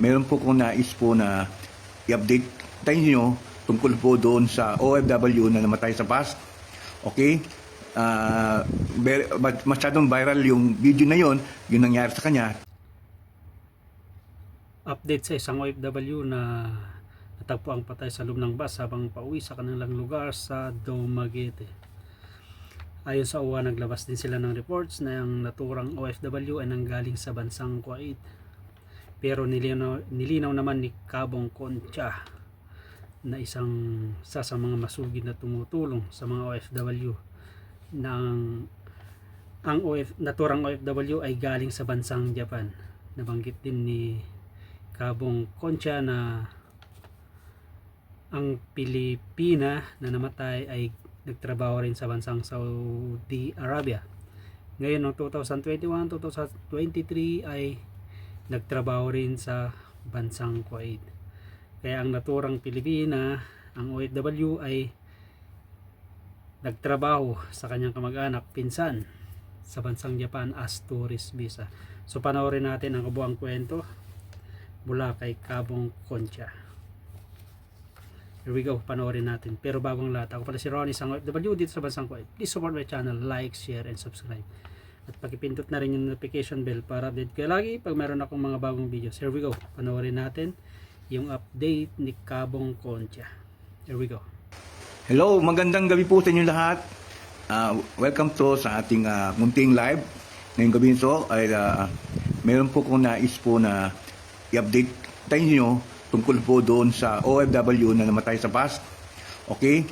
meron po kong nais po na i-update tayo nyo tungkol po doon sa OFW na namatay sa past. Okay? Ma- masyadong viral yung video na yon, yung nangyari sa kanya. update sa isang OFW na natagpo ang patay sa loob ng bus habang pauwi sa kanilang lugar sa Dumaguete. Ayon sa UWA, naglabas din sila ng reports na ang naturang OFW ay nanggaling sa bansang Kuwait. Pero nilinaw, nilinaw naman ni Kabong Concha na isang sa sa mga masugid na tumutulong sa mga OFW ang, ang OF, naturang OFW ay galing sa bansang Japan. Nabanggit din ni Kabong Concha na ang Pilipina na namatay ay nagtrabaho rin sa bansang Saudi Arabia. Ngayon, noong 2021-2023 ay nagtrabaho rin sa bansang Kuwait. Kaya ang naturang Pilipina, ang OFW ay nagtrabaho sa kanyang kamag-anak pinsan sa bansang Japan as tourist visa. So panoorin natin ang kabuang kwento mula kay Kabong Concha. Here we go, panoorin natin. Pero bagong lahat, ako pala si Ronnie Sang OFW dito sa Bansang Kuwait. Please support my channel, like, share, and subscribe. At pakipindot na rin yung notification bell para update kayo lagi pag meron akong mga bagong videos. Here we go, panoorin natin yung update ni Kabong Concha. Here we go. Hello, magandang gabi po sa inyo lahat. Ah, welcome to sa ating ah, munting live. Ngayong gabi nito ay ah, meron po kong nais po na i-update tayo nyo tungkol po doon sa OFW na namatay sa past. Okay?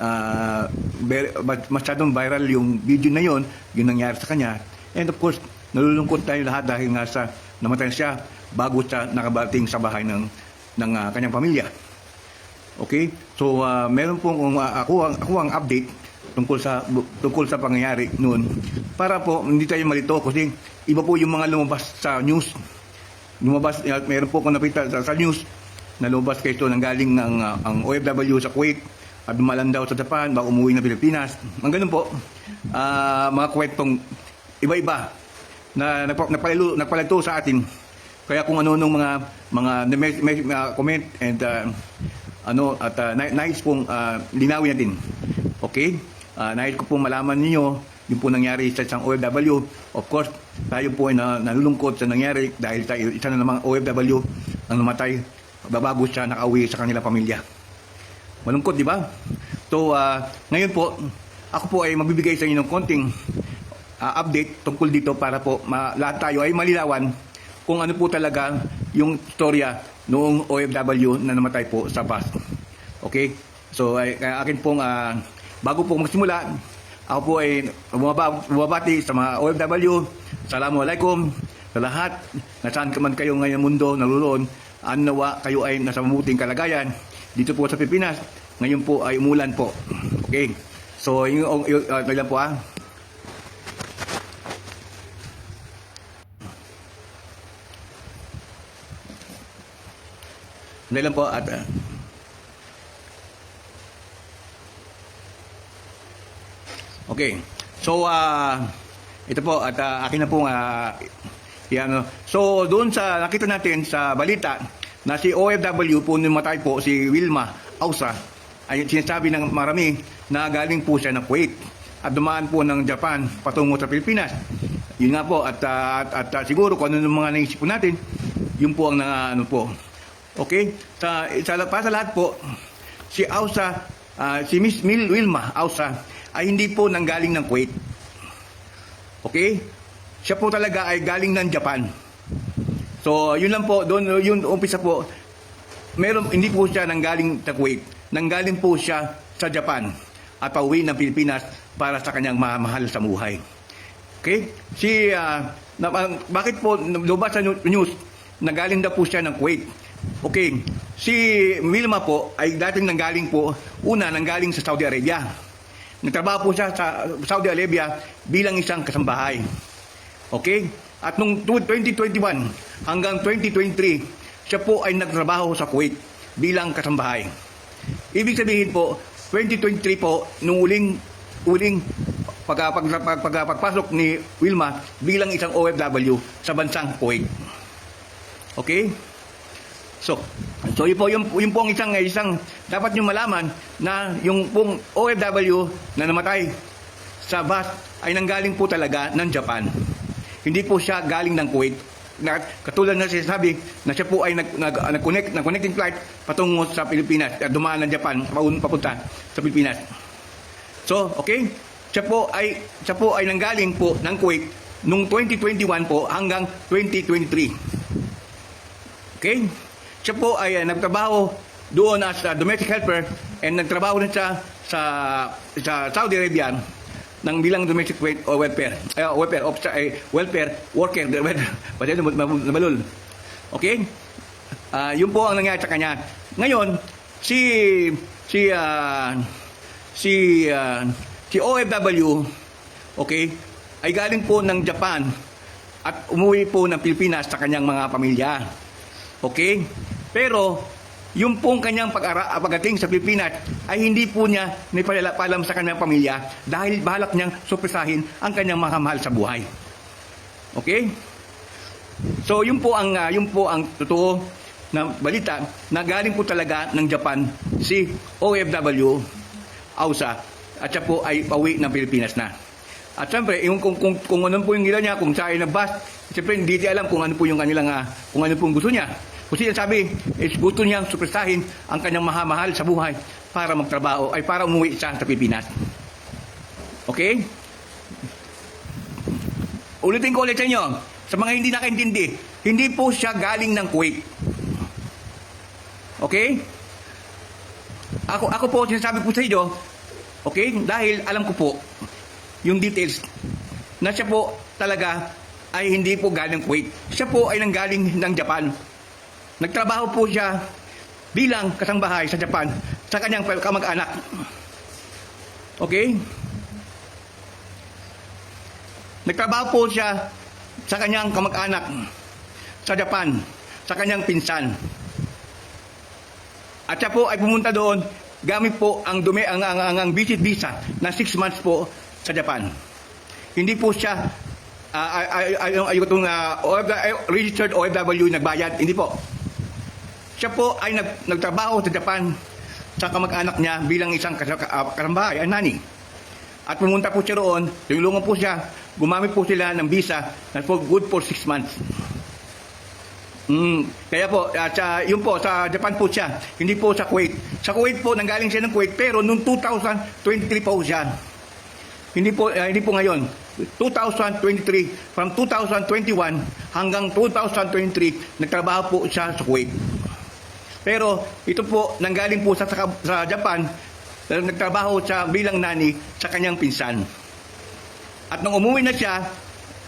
Ah, ver- ma- masyadong viral yung video na yon, yung nangyari sa kanya. And of course, nalulungkot tayo lahat dahil nga sa namatay siya bago siya nakabating sa bahay ng, ng ah, kanyang pamilya. Okay? So, ah, meron pong uh, ako, ang, ako ang update tungkol sa tungkol sa pangyayari noon para po hindi tayo malito kasi iba po yung mga lumabas sa news. Lumabas, uh, meron po kung napita sa, sa news na lumabas kayo nang galing ng ah, ang OFW sa Kuwait dumalan daw sa Japan bago umuwi ng Pilipinas. Ang ganun po, ah, mga kwentong iba-iba na nagpa- nagpalito, nagpalito sa atin. Kaya kung ano nung mga mga mga comment and ah, ano at uh, na- nais pong ah, linawin natin. Okay? Ah, nais ko pong malaman niyo yung po nangyari sa isang OFW. Of course, tayo po ay na, nalulungkot sa nangyari dahil tayo isa na namang OFW ang namatay babago siya nakauwi sa kanilang pamilya. Malungkot, di ba? So, ah, ngayon po, ako po ay magbibigay sa inyo ng konting ah, update tungkol dito para po ma- lahat tayo ay malilawan kung ano po talaga yung storya noong OFW na namatay po sa past. Okay? So, ay, kaya akin pong, ah, bago po magsimula, ako po ay bumaba- bumabati sa mga OFW. Assalamualaikum sa lahat. Nasaan ka man kayo ngayon mundo, naluloon, nawa kayo ay nasa mabuting kalagayan. Dito po sa Pilipinas, ngayon po ay umulan po. Okay? So, yung, yung, uh, po ah. Sandali lang po at ah, Okay. So ah ito po at ah, akin na po uh, yan. So doon sa nakita natin sa balita na si OFW po namatay po si Wilma Ausa ay sinasabi ng marami na galing po siya ng Kuwait at dumaan po ng Japan patungo sa Pilipinas. Yun nga po at at, at, ah, siguro kung ano yung mga naisip po natin, yun po ang na, ano po. Okay? Sa, sa, para sa lahat po, si Ausa, ah, si Miss Mil Wilma Ausa ay hindi po nanggaling ng Kuwait. Okay? Siya po talaga ay galing ng Japan. So, yun lang po, doon yun umpisa po. Meron hindi po siya nanggaling sa Kuwait. Nanggaling po siya sa Japan at pauwi ng Pilipinas para sa kanyang mamahal sa buhay. Okay? Si ah, na, ah, bakit po lumabas sa news na galing daw po siya ng Kuwait. Okay. Si Wilma po ay dating nanggaling po una nanggaling sa Saudi Arabia. Nagtrabaho po siya sa Saudi Arabia bilang isang kasambahay. Okay? At nung 2021 hanggang 2023, siya po ay nagtrabaho sa Kuwait bilang kasambahay. Ibig sabihin po, 2023 po, nung uling, uling pag, pag, pag, pag, pagpasok ni Wilma bilang isang OFW sa bansang Kuwait. Okay? So, so yun po, yun, yun po ang isang, isang, dapat nyo malaman na yung pong OFW na namatay sa bus ay nanggaling po talaga ng Japan. Hindi po siya galing ng Kuwait. Na, katulad na sinasabi na siya po ay nag, nag, nag-connect, nag-connecting flight patungo sa Pilipinas, at dumaan ng Japan, paun- papunta sa Pilipinas. So, okay? Siya po ay siya po ay nanggaling po ng Kuwait nung 2021 po hanggang 2023. Okay? Siya po ay uh, nagtrabaho doon as a domestic helper and nagtrabaho rin siya sa sa Saudi Arabia ng bilang domestic wel- o welfare. Eh, welfare officer eh, welfare worker pati na nabalol okay? Ah, yun po ang nangyari sa kanya. Ngayon si si ah, si ah, si OFW okay ay galing po ng Japan at umuwi po ng Pilipinas sa kanyang mga pamilya. Okay? Pero, yung pong kanyang pag-ara, pagdating sa Pilipinas ay hindi po niya nipalapalam sa kanyang pamilya dahil balak niyang supresahin ang kanyang mga mahal sa buhay. Okay? So, yun po ang ah, yun po ang totoo na balita na galing po talaga ng Japan si OFW Ausa at siya po ay pauwi ng Pilipinas na. At siyempre, yung kung, kung, kung ano po yung nila niya, kung siya ay nag-bus, siyempre hindi niya alam kung ano po yung kanilang, ah, kung ano po yung gusto niya. Kasi yan sabi, is gusto niyang supresahin ang kanyang mahamahal sa buhay para magtrabaho, ay para umuwi siya sa Pilipinas. Okay? Ulitin ko ulit sa inyo, sa mga hindi nakaintindi, hindi po siya galing ng Kuwait. Okay? Ako, ako po, sinasabi po sa inyo, okay, dahil alam ko po, yung details, na siya po talaga ay hindi po galing Kuwait. Siya po ay nanggaling ng Japan. Nagtrabaho po siya bilang kasangbahay sa Japan sa kanyang kamag-anak. Okay? Nagtrabaho po siya sa kanyang kamag-anak sa Japan, sa kanyang pinsan. At siya po ay pumunta doon gamit po ang dumi ang ang, ang, ang visit visa na 6 months po sa Japan. Hindi po siya uh, ay ay ay ay itong uh, OFW, ay, registered OFW nagbayad, hindi po. Siya po ay nag, nagtrabaho sa Japan sa kamag-anak niya bilang isang kas- uh, kasambahay, ang nani. At pumunta po siya roon, tinulungan po siya, gumamit po sila ng visa na for good for 6 months. Mm, kaya po, at sa, yun po, sa Japan po siya, hindi po sa Kuwait. Sa Kuwait po, nanggaling siya ng Kuwait, pero noong 2023 po siya. Hindi po, ah, hindi po ngayon. 2023, from 2021 hanggang 2023, nagtrabaho po siya sa Kuwait. Pero ito po, nanggaling po sa, sa, sa Japan, eh, nagtrabaho siya bilang nani sa kanyang pinsan. At nung umuwi na siya,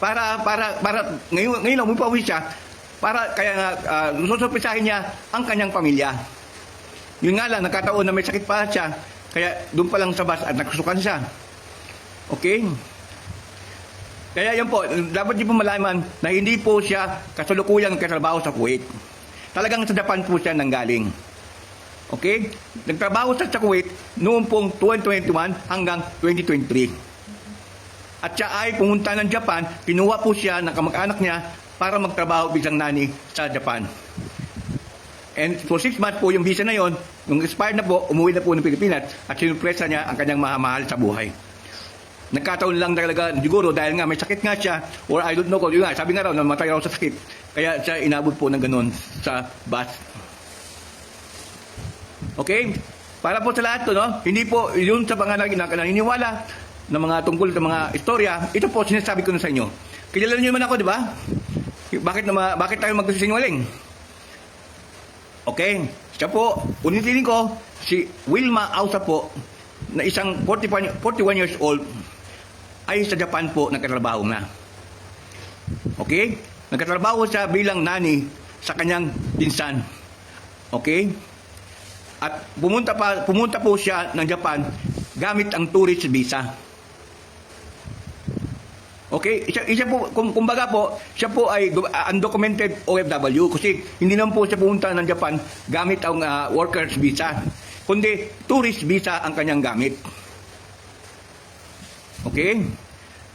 para para para ngayon ngayon umuwi siya para kaya nga uh, susurpresahin niya ang kanyang pamilya. Yun nga lang nagkataon na may sakit pa siya kaya doon pa lang sa bus at nagsusukan siya. Okay? Kaya yan po, dapat niyo po malaman na hindi po siya kasalukuyang katrabaho sa Kuwait. Talagang sa Japan po siya nanggaling. Okay? Nagtrabaho siya sa Kuwait noong pong 2021 hanggang 2023. At siya ay pumunta ng Japan, kinuha po siya ng kamag-anak niya para magtrabaho bilang nani sa Japan. And for six months po yung visa na yon, nung expired na po, umuwi na po ng Pilipinas at sinurpresa niya ang kanyang mahamahal sa buhay. Nagkataon lang talaga siguro dahil nga may sakit nga siya or I don't know kung yun nga, sabi nga raw namatay raw sa sakit. Kaya siya inabot po ng ganun sa bus. Okay? Para po sa lahat to, no? Hindi po yun sa mga naniniwala na mga tungkol sa mga istorya, ito po sinasabi ko na sa inyo. Kilala niyo naman ako, di ba? Bakit na bakit tayo magsisinungaling? Okay? Siya po, unitin ko, si Wilma Ausa po, na isang 41, 41 years old, ay sa Japan po nagkatrabaho na. Okay? Nagkatrabaho siya bilang nani sa kanyang pinsan. Okay? At pumunta pa pumunta po siya ng Japan gamit ang tourist visa. Okay, isa, isa po, kum, kumbaga po, siya po ay uh, undocumented OFW kasi hindi naman po siya pumunta ng Japan gamit ang uh, workers visa, kundi tourist visa ang kanyang gamit. Okay?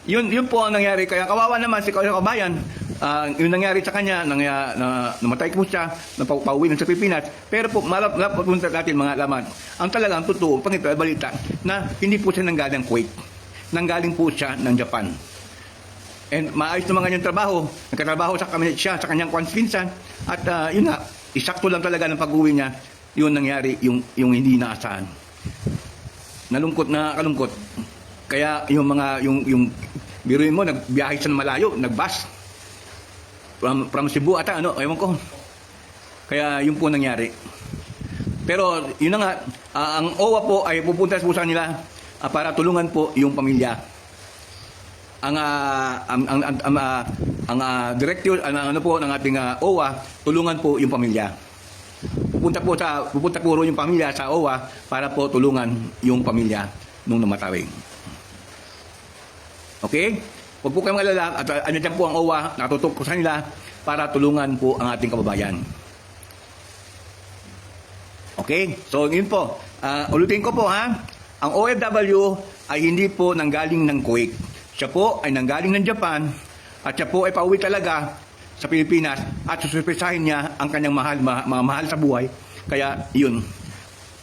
Yun, yun po ang nangyari. Kaya kawawa naman si kabayan ah, yung nangyari sa kanya, nangya, na, namatay po siya, napauwi sa Pilipinas. Pero po, malap, malapunta natin mga laman. Ang talagang totoo, pang ito ay balita, na hindi po siya nanggaling Kuwait. Nanggaling po siya ng Japan. And maayos naman kanyang trabaho. Nagkatrabaho sa kanya siya, sa kanyang kwanspinsan. At ah, yun nga, isakto lang talaga ng pag-uwi niya, yun nangyari, yung, yung hindi naasahan. Nalungkot na kalungkot. Kaya yung mga, yung, yung, biruin mo, nagbiyahe ng malayo, nagbus. From, from Cebu ata, ano, ewan ko. Kaya yun po nangyari. Pero yun na nga, ah, ang OWA po ay pupunta po sa kanila ah, para tulungan po yung pamilya ang ah, ang ang ang, ah, ang ah, director ang ano po ng ating ah, OWA tulungan po yung pamilya. Pupunta po sa pupunta po yung pamilya sa OWA para po tulungan yung pamilya nung namatay. Okay? Huwag po kayong alala at uh, ano dyan po ang OWA natutok ko sa nila para tulungan po ang ating kababayan. Okay? So, yun po. Ah, ulitin ko po ha. Ang OFW ay hindi po nanggaling ng Kuwait. Siya po ay nanggaling ng Japan at siya po ay pauwi talaga sa Pilipinas at susurpresahin niya ang kanyang mahal, ma- mga mahal sa buhay. Kaya yun.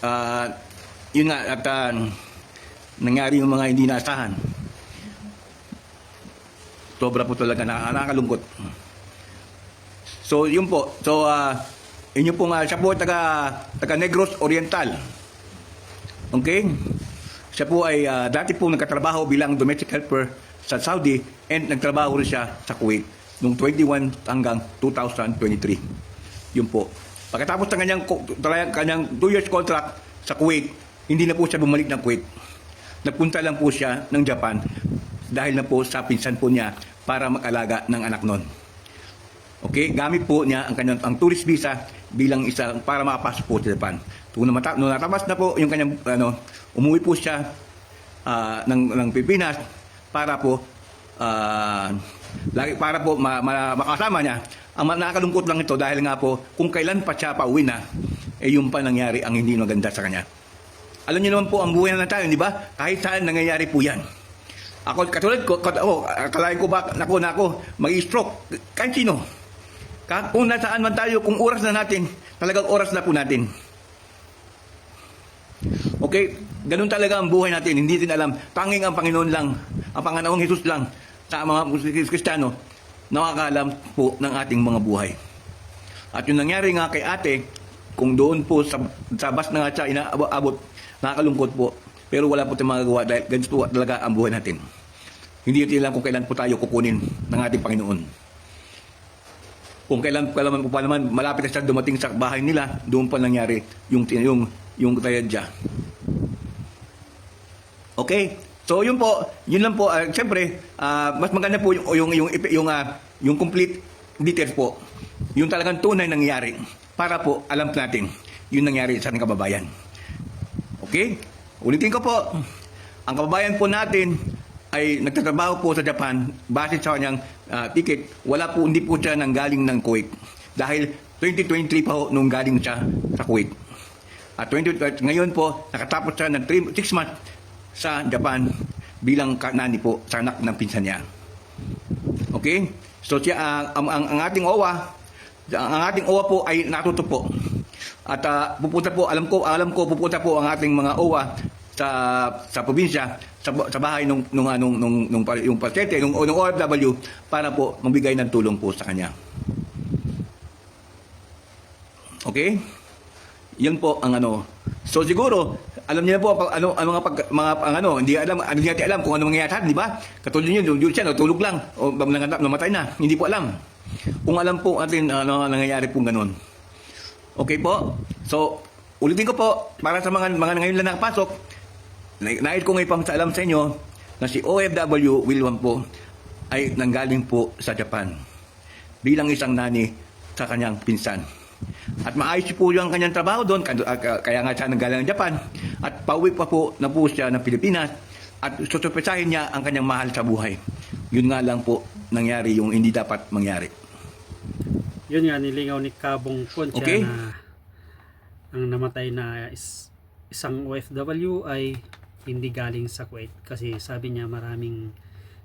Ah, yun nga at ah, nangyari yung mga hindi naasahan. Sobra po talaga na, nakakalungkot. So, yun po. So, ah, inyo pong, ah, siya po taga, taga Negros Oriental. Okay? Siya po ay ah, dati po nagkatrabaho bilang domestic helper sa Saudi and nagtrabaho rin siya sa Kuwait noong 21 hanggang 2023. Yun po. Pagkatapos ng kanyang, kanyang 2 years contract sa Kuwait, hindi na po siya bumalik ng Kuwait. Nagpunta lang po siya ng Japan dahil na po sa pinsan po niya para mag-alaga ng anak nun. Okay, gamit po niya ang kanyang ang tourist visa bilang isa para makapasok po sa Japan. Kung namata, nung natapos na po yung kanyang ano, umuwi po siya ah, ng ng Pilipinas para po ah, lagi para po ma, ma- makasama niya. Ang nakakalungkot lang ito dahil nga po kung kailan pa siya pauwi na eh yung pa nangyari ang hindi maganda sa kanya. Alam niyo naman po ang buhay na tayo, di ba? Kahit saan nangyayari po 'yan. Ako katulad ko, kat, oh, akalain ko ba nako nako mag-stroke kahit sino. Ka- Kung nasaan man tayo, kung oras na natin, talagang oras na po natin. Okay? Ganun talaga ang buhay natin. Hindi din alam. Tanging ang Panginoon lang, ang Panginoong Jesus lang, sa mga Kristiyano, nakakaalam po ng ating mga buhay. At yung nangyari nga kay ate, kung doon po sa, sa bus na nga siya inaabot, nakakalungkot po. Pero wala po tayong magagawa dahil ganito talaga ang buhay natin. Hindi natin alam kung kailan po tayo kukunin ng ating Panginoon. Kung kailan naman po pa naman malapit na siya dumating sa bahay nila, doon pa nangyari yung yung yung tragedya. Okay? So yun po, yun lang po. Uh, Siyempre, ah, mas maganda po yung yung yung yung, ah, yung complete details po. Yung talagang tunay nangyayari para po alam natin yung nangyari sa ating kababayan. Okay? Ulitin ko po. Ang kababayan po natin ay nagtatrabaho po sa Japan base sa kanyang ah, ticket. Wala po, hindi po siya nang galing ng Kuwait. Dahil 2023 pa ho nung galing siya sa Kuwait. At 20, at ngayon po, nakatapos siya ng 6 months sa Japan bilang kanani po sa anak ng pinsan niya. Okay? So siya, ah, ang, ang, ang ating OWA, ang ating OWA po ay natuto po. At ah, pupunta po, alam ko, alam ko pupunta po ang ating mga OWA sa sa probinsya sa, sa bahay nung nung ah, nung nung, nung, yung pasyente nung, nung OFW para po magbigay ng tulong po sa kanya. Okay? Yan po ang ano. So siguro, alam niyo na po pag, ano ang mga pag, mga ang ano, hindi alam, hindi natin alam kung ano mangyayari, di ba? Katulad niyo, yung siya, natulog lang o namatay na. Hindi po alam. Kung alam po atin ano ang nangyayari po ganun. Okay po? So, ulitin ko po, para sa mga, mga ngayon lang nakapasok, na- nais ko ngayon pang alam sa inyo na si OFW Wilwan po ay nanggaling po sa Japan bilang isang nani sa kanyang pinsan. At maayos po yung kanyang trabaho doon, kaya nga siya nanggaling ng Japan. At pauwi pa po na po siya ng Pilipinas at susurpresahin niya ang kanyang mahal sa buhay. Yun nga lang po nangyari yung hindi dapat mangyari. Yun nga, nilingaw ni Kabong Concha Okay. na ang namatay na is, isang OFW ay hindi galing sa Kuwait. Kasi sabi niya maraming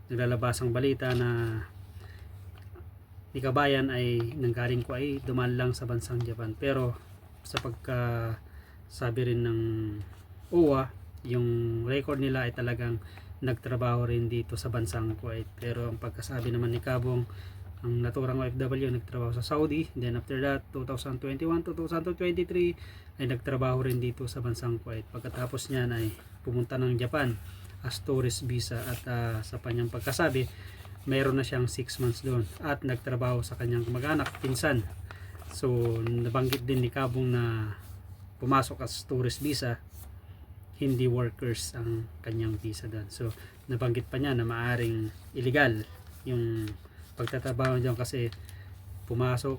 naglalabas ang balita na ni Kabayan ay nanggaling ko ay dumaan lang sa bansang Japan. Pero sa pagka sabi rin ng OWA, yung record nila ay talagang nagtrabaho rin dito sa bansang Kuwait. Pero ang pagkasabi naman ni Kabong, ang naturang OFW nagtrabaho sa Saudi. Then after that, 2021 to 2023 ay nagtrabaho rin dito sa bansang Kuwait. Pagkatapos niyan ay pumunta ng Japan as tourist visa at ah, sa kanyang pagkasabi, mayroon na siyang 6 months doon at nagtrabaho sa kanyang kamag-anak, pinsan. So, nabanggit din ni Kabong na pumasok as tourist visa hindi workers ang kanyang visa doon. So, nabanggit pa niya na maaring illegal yung pagtatrabaho niya kasi pumasok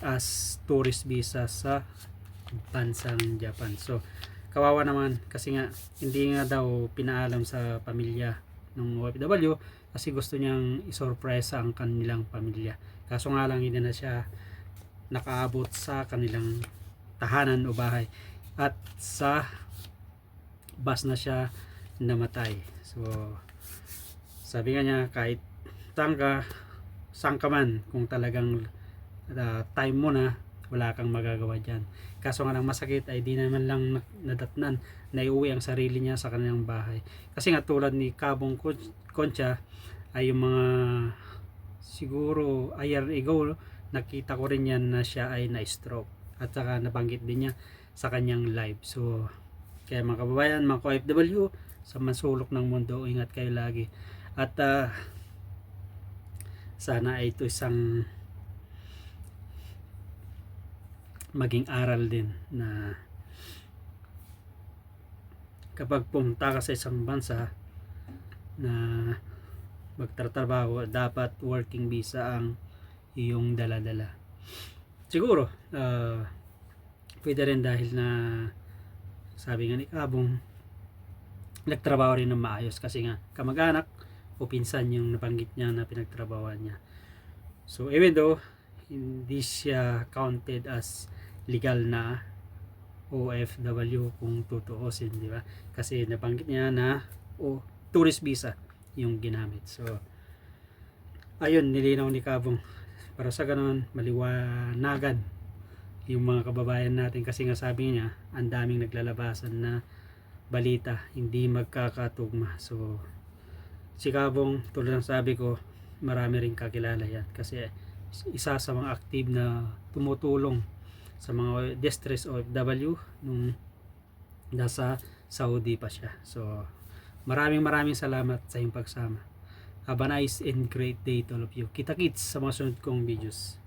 as tourist visa sa bansang Japan. So, kawawa naman kasi nga hindi nga daw pinaalam sa pamilya ng OFW kasi gusto niyang isurpresa ang kanilang pamilya. Kaso nga lang hindi na siya nakaabot sa kanilang tahanan o bahay at sa bus na siya namatay. So, sabi nga niya, kahit tangka, saan ka man, kung talagang uh, time mo na, wala kang magagawa dyan. Kaso nga lang masakit ay di naman lang na- nadatnan na iuwi ang sarili niya sa kanilang bahay. Kasi nga tulad ni Kabong Con- Concha ay yung mga siguro a year ago nakita ko rin yan na siya ay na-stroke at saka nabanggit din niya sa kanyang live. So, kaya mga kababayan, mga OFW, sa masulok ng mundo, ingat kayo lagi. At ah, sana ay ito isang maging aral din na kapag pumunta ka sa isang bansa na magtatrabaho, dapat working visa ang iyong dala-dala. Siguro, ah, pwede rin dahil na sabi nga ni Kabong nagtrabaho rin ng maayos kasi nga kamag-anak o pinsan yung nabanggit niya na pinagtrabawan niya. So even though hindi siya counted as legal na OFW kung tutuusin di ba? Kasi nabanggit niya na o tourist visa yung ginamit. So ayun nilinaw ni Kabong. Para sa ganun maliwanagan yung mga kababayan natin. Kasi nga sabi niya ang daming naglalabasan na balita hindi magkakatugma. So si Kabong tulad ng sabi ko marami rin kakilala yan. Kasi isa sa mga active na tumutulong sa mga distress OFW nung nasa Saudi pa siya. So maraming maraming salamat sa iyong pagsama. Have a nice and great day to all of you. Kita kits sa mga sunod kong videos